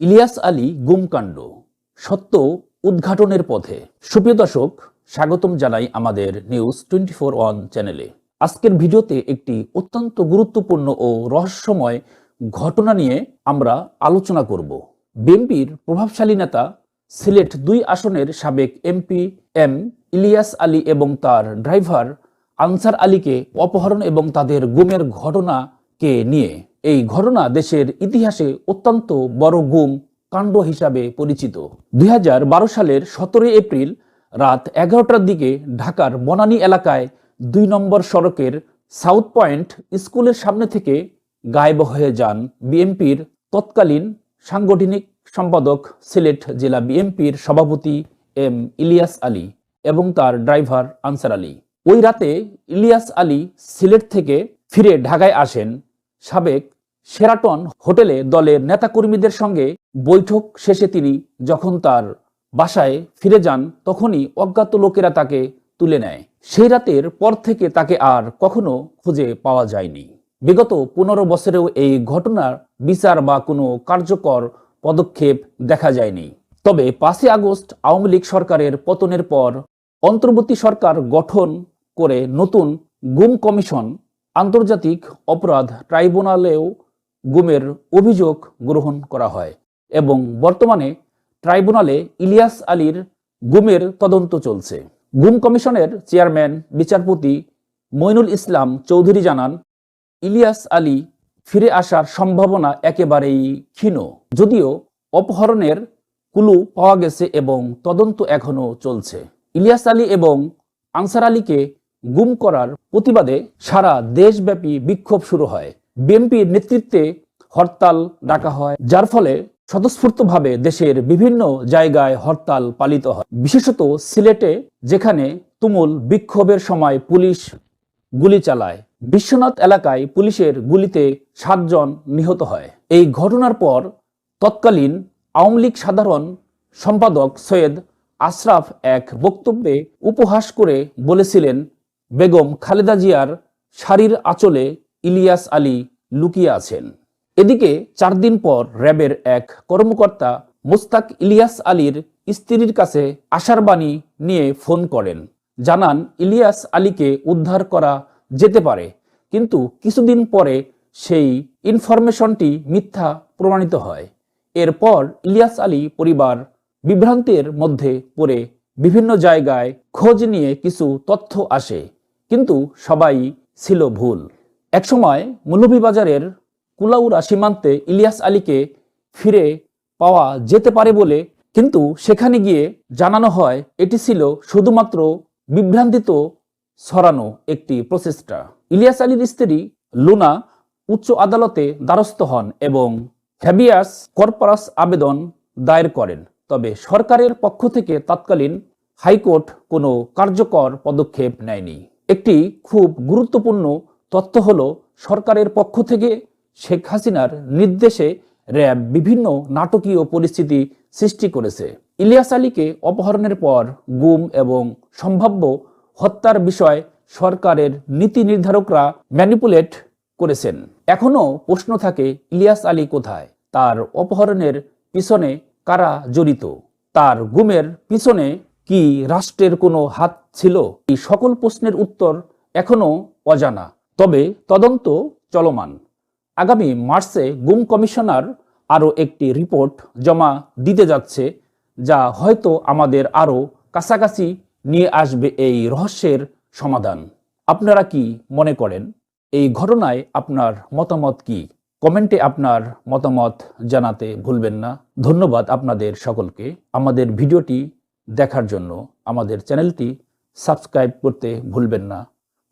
ইলিয়াস আলী গুমকাণ্ড, সত্য উদ্ঘাটনের পথে। সুপ্রিয় দর্শক, স্বাগতম জানাই আমাদের নিউজ টোয়েন্টি ফোর ওয়ান চ্যানেলে আজকের ভিডিওতে একটি অত্যন্ত গুরুত্বপূর্ণ ও রহস্যময় ঘটনা নিয়ে আমরা আলোচনা করব। বিএনপির প্রভাবশালী নেতা, সিলেট দুই আসনের সাবেক এমপি এম ইলিয়াস আলী এবং তার ড্রাইভার আনসার আলীকে অপহরণ এবং তাদের গুমের ঘটনাকে নিয়ে। এই ঘটনা দেশের ইতিহাসে অত্যন্ত বড় গুম কাণ্ড হিসাবে পরিচিত। দুই হাজার বারো সালের সতেরোই এপ্রিল রাত এগারোটার দিকে ঢাকার বনানী এলাকায় দুই নম্বর সড়কের সাউথ পয়েন্ট স্কুলের সামনে থেকে গায়েব হয়ে যান বিএনপির তৎকালীন সাংগঠনিক সম্পাদক সিলেট জেলা বিএনপির সভাপতি এম ইলিয়াস আলী এবং তার ড্রাইভার আনসার আলী। ওই রাতে ইলিয়াস আলী সিলেট থেকে ফিরে ঢাকায় আসেন সাবেক সেরাটন হোটেলে দলের নেতাকর্মীদের সঙ্গে বৈঠক শেষে তিনি যখন তার বাসায় ফিরে যান, তখনই অজ্ঞাত লোকেরা তাকে তুলে নেয়। সেই রাতের পর থেকে তাকে আর কখনো খুঁজে পাওয়া যায়নি। বিগত পনেরো বছরেও এই ঘটনার বিচার বা কোনো কার্যকর পদক্ষেপ দেখা যায়নি। তবে পাঁচই আগস্ট আওয়ামী লীগ সরকারের পতনের পর অন্তর্বর্তী সরকার গঠন করে নতুন গুম কমিশন, আন্তর্জাতিক অপরাধ ট্রাইব্যুনালেও গুমের অভিযোগ গ্রহণ করা হয় এবং বর্তমানে ট্রাইব্যুনালে ইলিয়াস আলীর গুমের তদন্ত চলছে। গুম কমিশনের চেয়ারম্যান, বিচারপতি মইনুল ইসলাম চৌধুরী জানান, ইলিয়াস আলী ফিরে আসার সম্ভাবনা একেবারেই ক্ষীণ। যদিও অপহরণের কুলু পাওয়া গেছে এবং তদন্ত এখনও চলছে। ইলিয়াস আলী এবং আনসার আলীকে গুম করার প্রতিবাদে সারা দেশব্যাপী বিক্ষোভ শুরু হয়। বিএনপির নেতৃত্বে হরতাল ডাকা হয়, যার ফলে স্বতঃস্ফূর্তভাবে দেশের বিভিন্ন জায়গায় হরতাল পালিত হয়। বিশেষত সিলেটে, যেখানে তুমুল বিক্ষোভের সময় পুলিশ গুলি চালায়। বিশ্বনাথ এলাকায় পুলিশের গুলিতে সাতজন নিহত হয়। এই ঘটনার পর তৎকালীন আওয়ামী লীগ সাধারণ সম্পাদক সৈয়দ আশরাফ এক বক্তব্যে উপহাস করে বলেছিলেন, বেগম খালেদা জিয়ার শাড়ির আঁচলে ইলিয়াস আলী লুকিয়ে আছেন। এদিকে চার দিন পর র্যাবের এক কর্মকর্তা মোস্তাক ইলিয়াস আলীর স্ত্রীর কাছে আশার বাণী নিয়ে ফোন করেন। জানান, ইলিয়াস আলীকে উদ্ধার করা যেতে পারে, কিন্তু কিছুদিন পরে সেই ইনফরমেশনটি মিথ্যা প্রমাণিত হয়। এরপর ইলিয়াস আলী পরিবার বিভ্রান্তের মধ্যে পড়ে বিভিন্ন জায়গায় খোঁজ নিয়ে কিছু তথ্য আসে, কিন্তু সবাই ছিল ভুল। একসময় মৌলভীবাজারের কুলাউরা সীমান্তে ইলিয়াস আলীকে ফিরে পাওয়া যেতে পারে বলে কিন্তু সেখানে গিয়ে জানানো হয়, এটি ছিল শুধুমাত্র বিভ্রান্তিত ছড়ানো একটি প্রচেষ্টা। ইলিয়াস আলীর স্ত্রী লুনা উচ্চ আদালতে দ্বারস্থ হন এবং হ্যাবিয়াস কর্পারাস আবেদন দায়ের করেন। তবে সরকারের পক্ষ থেকে তৎকালীন হাইকোর্ট কোনো কার্যকর পদক্ষেপ নেয়নি। একটি খুব গুরুত্বপূর্ণ তথ্য হল, সরকারের পক্ষ থেকে শেখ হাসিনার নির্দেশে র্যাব বিভিন্ন নাটকীয় পরিস্থিতি সৃষ্টি করেছে। ইলিয়াস আলীকে অপহরণের পর গুম এবং সম্ভাব্য হত্যার বিষয় সরকারের নীতি নির্ধারকরা ম্যানিপুলেট করেছেন। এখনও প্রশ্ন থাকে, ইলিয়াস আলী কোথায়? তার অপহরণের পিছনে কারা জড়িত? তার গুমের পিছনে কি রাষ্ট্রের কোনো হাত ছিল? এই সকল প্রশ্নের উত্তর এখনও অজানা। তবে তদন্ত চলমান। আগামী মার্চে গুম কমিশনার আরও একটি রিপোর্ট জমা দিতে যাচ্ছে, যা হয়তো আমাদের আরও কাছাকাছি নিয়ে আসবে এই রহস্যের সমাধান। আপনারা কি মনে করেন, এই ঘটনায় আপনার মতামত কি? কমেন্টে আপনার মতামত জানাতে ভুলবেন না। ধন্যবাদ আপনাদের সকলকে। আমাদের ভিডিওটি দেখার জন্য আমাদের চ্যানেলটি সাবস্ক্রাইব করতে ভুলবেন না।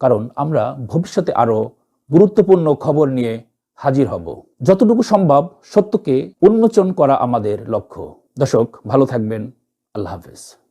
কারণ আমরা ভবিষ্যতে আরও গুরুত্বপূর্ণ খবর নিয়ে হাজির হব। যতটুকু সম্ভব সত্যকে উন্মোচন করা আমাদের লক্ষ্য। দর্শক, ভালো থাকবেন। আল্লাহ হাফেজ।